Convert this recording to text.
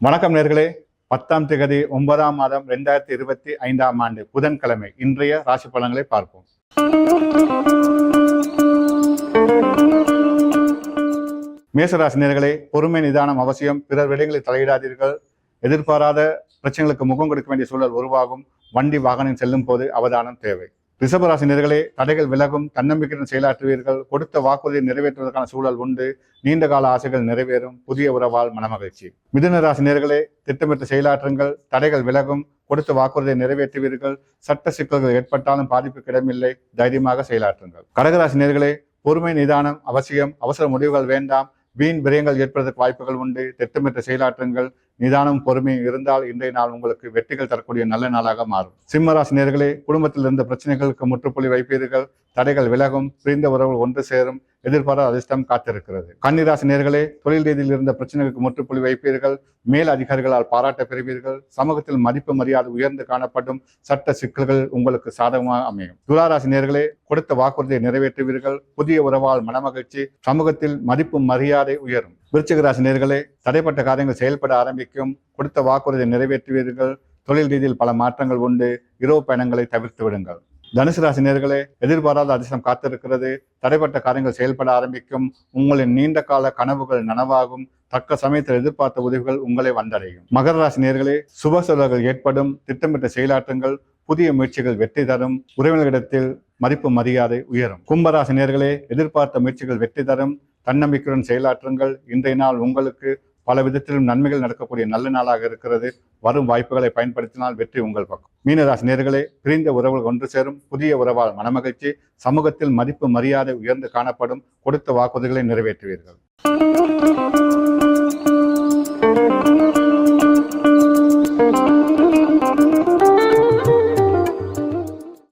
வணக்கம் நேர்களே. பத்தாம் திகதி ஒன்பதாம் மாதம் ரெண்டாயிரத்தி இருபத்தி ஐந்தாம் ஆண்டு புதன்கிழமை. இன்றைய ராசி பலன்களை பார்ப்போம். மேசராசி நேர்களே பொறுமை நிதானம் அவசியம். பிறர் விடயங்களை தலையிடாதீர்கள். எதிர்பாராத பிரச்சனைகளுக்கு முகம் கொடுக்க வேண்டிய சூழல் உருவாகும். வண்டி வாகனம் செல்லும் போது அவதானம் தேவை. ரிஷபராசி நேர்களே தடைகள் விலகும் தன்னம்பிக்கையுடன் செயலாற்றுவீர்கள் கொடுத்த வாக்குறுதியை நிறைவேற்றுவதற்கான சூழல் உண்டு நீண்ட கால ஆசைகள் நிறைவேறும் புதிய உறவால் மனமகிழ்ச்சி. மிதுன நேர்களே திட்டமிட்டு செயலாற்றுங்கள் தடைகள் விலகும் கொடுத்த வாக்குறுதியை நிறைவேற்றுவீர்கள் சட்ட சிக்கல்கள் ஏற்பட்டாலும் பாதிப்புக்கு இடமில்லை தைரியமாக செயலாற்றுங்கள். கடகராசி நேர்களே பொறுமை நிதானம் அவசியம் அவசர முடிவுகள் வேண்டாம் வீண் விரயங்கள் ஏற்படுவதற்கு வாய்ப்புகள் உண்டு திட்டமிட்ட செயலாற்றுங்கள் நிதானம் பொறுமை இருந்தால் இன்றைய நாள் உங்களுக்கு வெற்றிகள் தரக்கூடிய நல்ல நாளாக மாறும். சிம்மராசி நேர்களே குடும்பத்தில் இருந்த பிரச்சனைகளுக்கு முற்றுப்புள்ளி வைப்பீர்கள். தடைகள் விலகும். பிரிந்த உறவுகள் ஒன்று சேரும். எதிர்பாராத அதிர்ஷ்டம் காத்திருக்கிறது. கன்னிராசி நேர்களே தொழில் ரீதியில் இருந்த பிரச்சனைகளுக்கு முற்றுப்புள்ளி வைப்பீர்கள். மேல் அதிகாரிகளால் பாராட்ட பெறுவீர்கள். சமூகத்தில் மதிப்பு மரியாதை உயர்ந்து காணப்படும் சட்ட சிக்கல்கள் உங்களுக்கு சாதகமாக அமையும். துளாராசி நேர்களே கொடுத்த வாக்குறுதியை நிறைவேற்றுவீர்கள். புதிய உறவால் மனமகிழ்ச்சி சமூகத்தில் மதிப்பு மரியாதை உயரும். விருச்சிக ராசி நேர்களே தடைப்பட்ட காரியங்கள் செயல்பட ஆரம்பிக்கும். கொடுத்த வாக்குறுதியை நிறைவேற்றுவீர்கள். தொழில் ரீதியில் பல மாற்றங்கள் உண்டு. இரவு பயணங்களை தவிர்த்து விடுங்கள். தனுசு ராசி நேர்களே எதிர்பாராத அதிர்ஷ்டம் காத்திருக்கிறது. தடைப்பட்ட காரியங்கள் செயல்பட ஆரம்பிக்கும். உங்களின் நீண்ட கால கனவுகள் நனவாகும். தக்க சமயத்தில் எதிர்பார்த்த உதவிகள் உங்களை வந்தடையும். மகர ராசி நேர்களே சுப செலவுகள் ஏற்படும். திட்டமிட்ட செயலாற்றுங்கள் புதிய முயற்சிகள் வெற்றி தரும். உறவினர்களிடத்தில் மதிப்பு மரியாதை உயரும். கும்பராசி நேர்களே எதிர்பார்த்த முயற்சிகள் வெற்றி தரும். தன்னம்பிக்கையுடன் செயலாற்றுங்கள். இன்றைய நாள் உங்களுக்கு பல விதத்திலும் நன்மைகள் நடக்கக்கூடிய நல்ல நாளாக இருக்கிறது. வரும் வாய்ப்புகளை பயன்படுத்தினால் வெற்றி உங்கள் பக்கம். மீனராசி நேர்களே பிரிந்த உறவுகள் ஒன்று சேரும். புதிய உறவால் மனமகிழ்ச்சி சமூகத்தில் மதிப்பு மரியாதை உயர்ந்து காணப்படும். கொடுத்த வாக்குறுதிகளை நிறைவேற்றுவீர்கள்.